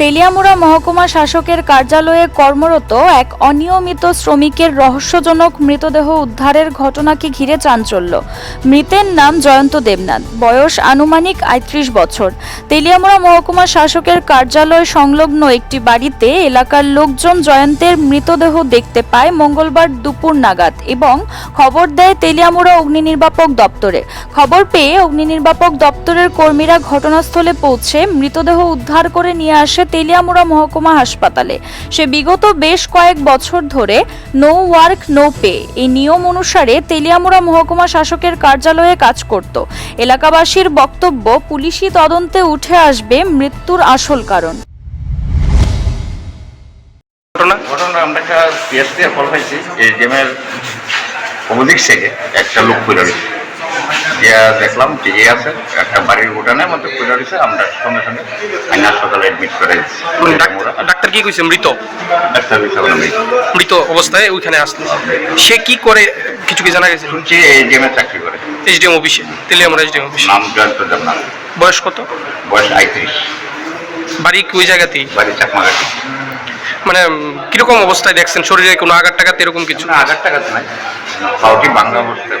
তেলিয়ামুড়া মহকুমা শাসকের কার্যালয়ে কর্মরত এক অনিয়মিত শ্রমিকের রহস্যজনক মৃতদেহ উদ্ধারের ঘটনাকে ঘিরে চাঞ্চল্য। মৃতের নাম জয়ন্ত দেবনাথ, বয়স আনুমানিক আটত্রিশ বছর। তেলিয়ামুড়া মহকুমা শাসকের কার্যালয় সংলগ্ন একটি বাড়িতে এলাকার লোকজন জয়ন্তের মৃতদেহ দেখতে পায় মঙ্গলবার দুপুর নাগাদ এবং খবর দেয় তেলিয়ামুড়া অগ্নি নির্বাপক দপ্তরে। খবর পেয়ে অগ্নি নির্বাপক দপ্তরের কর্মীরা ঘটনাস্থলে পৌঁছে মৃতদেহ উদ্ধার করে নিয়ে আসে তেলিয়ামুড়া মহকুমা হাসপাতালে। সে বিগত বেশ কয়েক বছর ধরে নো ওয়ার্ক, নো পে এই নিয়ম অনুসারে তেলিয়ামুড়া মহকুমা শাসকের কার্যালয়ে কাজ করত। এলাকাবাসীর বক্তব্য, পুলিশি তদন্তে উঠে আসবে মৃত্যুর আসল কারণ। ঘটনা? আমরা একটা কল পাইছি। এজিএমের অপোজিট থেকে একটা লোক পড়ে গিয়া দেখলাম ঠিকই আছে। একটা বাড়ির উঠানের মধ্যে পড়ে রয়েছে আমরা সঙ্গে সঙ্গে আইন হাসপাতালে অ্যাডমিট করে ডাক্তার কি কইছে? মৃত? ডাক্তার মৃত। অবস্থায় ওইখানে আসলো। সে কি করে কিছু কি জানা গেছে? শুনছি এজিএমের চাকরি করে। এইচডিএম অফিসে এইচডিএম অফিসে। নাম জয়ন্ত দেবনাথ বয়স কত? বয়স আইত্রিশ। বাড়ি কি ওই জায়গাতেই? বাড়ি চাকমাঘাটি। মানে কীরকম অবস্থায় দেখছেন? শরীরে কোনো আঘাত টাঘাত এরকম কিছু? আঘাত হাজার টাকা নাই। পাউটি বাংলা অবস্থায়